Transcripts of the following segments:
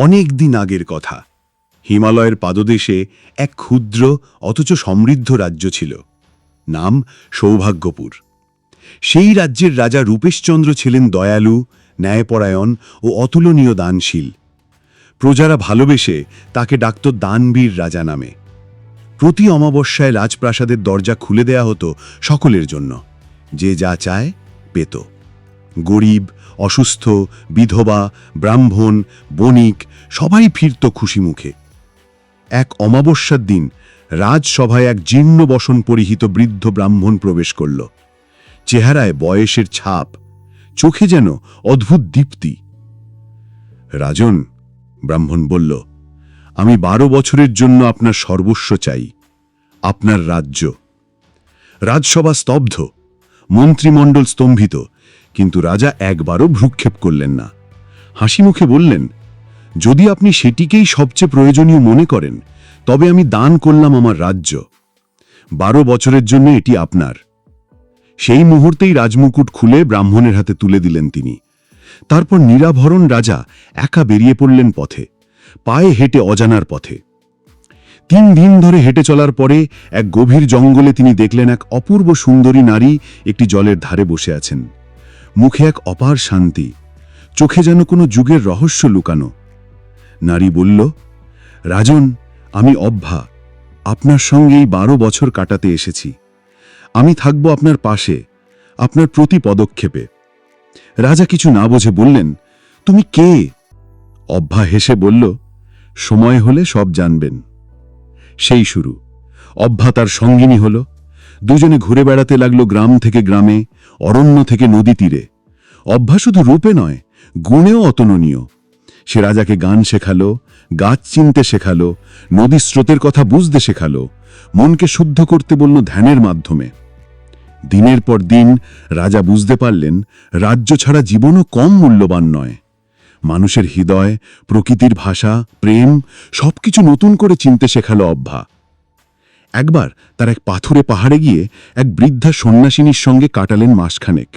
অনেক দিন আগের কথা। হিমালয়ের পাদদেশে এক ক্ষুদ্র, অথচ সমৃদ্ধ রাজ্য ছিল। নাম সৌভাগ্যপুর। সেই রাজ্যের রাজা রূপেশচন্দ্র ছিলেন দয়ালু, ন্যায়পরায়ণ ও অতুলনীয় দানশীল। প্রজারা ভালোবেসে তাকে ডাকত দানবীর রাজা নামে। প্রতি অমাবস্যায় রাজপ্রাসাদের দরজা খুলে দেয়া হতো সকলের জন্য। যে যা চায়, পেত। গরিব, অসুস্থ, বিধবা, ব্রাহ্মণ, বণিক সবাই ফিরত খুশি মুখে। এক অমাবস্যার দিন রাজসভায় এক জীর্ণ বসন পরিহিত বৃদ্ধ ব্রাহ্মণ প্রবেশ করল। চেহারায় বয়সের ছাপ, চোখে যেন অদ্ভুত দীপ্তি। রাজন, ব্রাহ্মণ বলল, আমি বারো বছরের জন্য আপনার সর্বস্ব চাই, আপনার রাজ্য। রাজসভা স্তব্ধ, মন্ত্রিমণ্ডল স্তম্ভিত কিন্তু রাজা একবারও ভ্রুক্ষেপ করলেন না। হাসি মুখে বললেন, যদি আপনি সেটিকেই সবচেয়ে প্রয়োজনীয় মনে করেন, তবে আমি দান করলাম আমার রাজ্য। বারো বছরের জন্য এটি আপনার। সেই মুহূর্তেই রাজমুকুট খুলে ব্রাহ্মণের হাতে তুলে দিলেন তিনি। তারপর নিরাভরণ রাজা একা বেরিয়ে পড়লেন পথে, পায়ে হেঁটে অজানার পথে। তিন দিন ধরে হেঁটে চলার পরে এক গভীর জঙ্গলে তিনি দেখলেন এক অপূর্ব সুন্দরী নারী একটি জলের ধারে বসে আছেন। মুখে এক অপার শান্তি, চোখে যেন কোনো যুগের রহস্য লুকানো। নারী বলল, রাজন, আমি অভ্যা আপনার সঙ্গে এই বারো বছর কাটাতে এসেছি। আমি থাকব আপনার পাশে, আপনার প্রতি পদক্ষেপে। রাজা কিছু না বোঝে বললেন, তুমি কে? অভ্যা হেসে বলল, সময় হলে সব জানবেন। সেই শুরু। অভ্যা তার সঙ্গিনী হল। দুজনে ঘুরে বেড়াতে লাগল গ্রাম থেকে গ্রামে। অরণ্য থেকে নদী তীরে। অভ্যা শুধু রূপে নয়, গুণেও অতননীয় সে রাজাকে গান শেখালো, গাছ চিনতে শেখালো, নদী স্রোতের কথা বুঝতে শেখালো, মনকে শুদ্ধ করতে বলল ধ্যানের মাধ্যমে। দিনের পর দিন রাজা বুঝতে পারলেন, রাজ্য ছাড়া জীবনও কম মূল্যবান নয়। মানুষের হৃদয়, প্রকৃতির ভাষা, প্রেম, সবকিছু নতুন করে চিনতে শেখালো অভ্যা। একবার তার এক পাথুরে পাহাড়ে গিয়ে এক বৃদ্ধা সন্ন্যাসিনীর সঙ্গে কাটালেন মাসখানেক।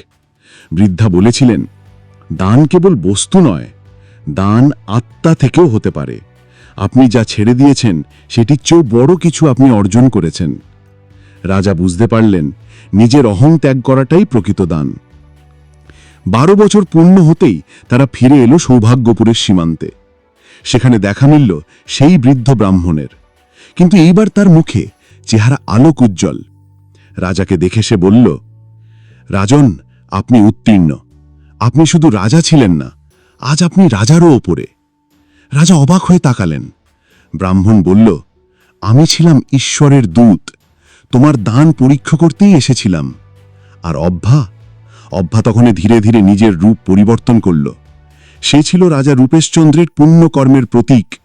বৃদ্ধা বলেছিলেন, দান কেবল বস্তু নয়, দান আত্মা থেকেও হতে পারে। আপনি যা ছেড়ে দিয়েছেন, সেটির চেয়েও বড় কিছু আপনি অর্জন করেছেন। রাজা বুঝতে পারলেন, নিজের অহং ত্যাগ করাটাই প্রকৃত দান। বারো বছর পূর্ণ হতেই তারা ফিরে এলো সৌভাগ্যপুরের সীমান্তে। সেখানে দেখা মিলল সেই বৃদ্ধ ব্রাহ্মণের। কিন্তু এইবার তার মুখে চেহারা আলোক উজ্জ্বল। রাজাকে দেখে সে বলল, রাজন, আপনি উত্তীর্ণ। আপনি শুধু রাজা ছিলেন না, আজ আপনি রাজারও ওপরে। রাজা অবাক হয়ে তাকালেন। ব্রাহ্মণ বলল, আমি ছিলাম ঈশ্বরের দূত, তোমার দান পরীক্ষা করতেই এসেছিলাম। আর অভ্যা অভ্যা তখন ধীরে ধীরে নিজের রূপ পরিবর্তন করল। সে ছিল রাজা রূপেশচন্দ্রের পুণ্যকর্মের প্রতীক,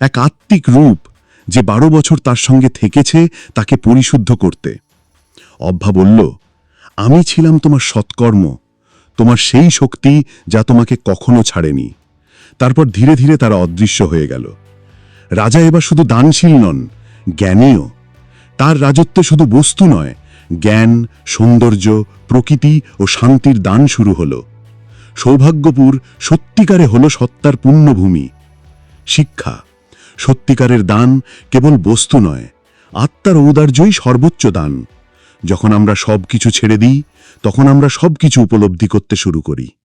এক আত্মিক রূপ। যে বারো বছর তার সঙ্গে থেকেছে তাকে পরিশুদ্ধ করতে। অভ্যা বলল, আমি ছিলাম তোমার সৎকর্ম, তোমার সেই শক্তি যা তোমাকে কখনো ছাড়েনি। তারপর ধীরে ধীরে তারা অদৃশ্য হয়ে গেল। রাজা এবার শুধু দানশীল নন, জ্ঞানীও। তার রাজত্ব শুধু বস্তু নয়, জ্ঞান, সৌন্দর্য, প্রকৃতি ও শান্তির দান শুরু হল। সৌভাগ্যপুর সত্যিকারে হল সত্তার পূর্ণভূমি। শিক্ষা। সত্যিকারের দান কেবল বস্তু নয়, আত্মার ঔদার্যই সর্বোচ্চ দান। যখন আমরা সব কিছু ছেড়ে দিই, তখন আমরা সব কিছু উপলব্ধি করতে শুরু করি।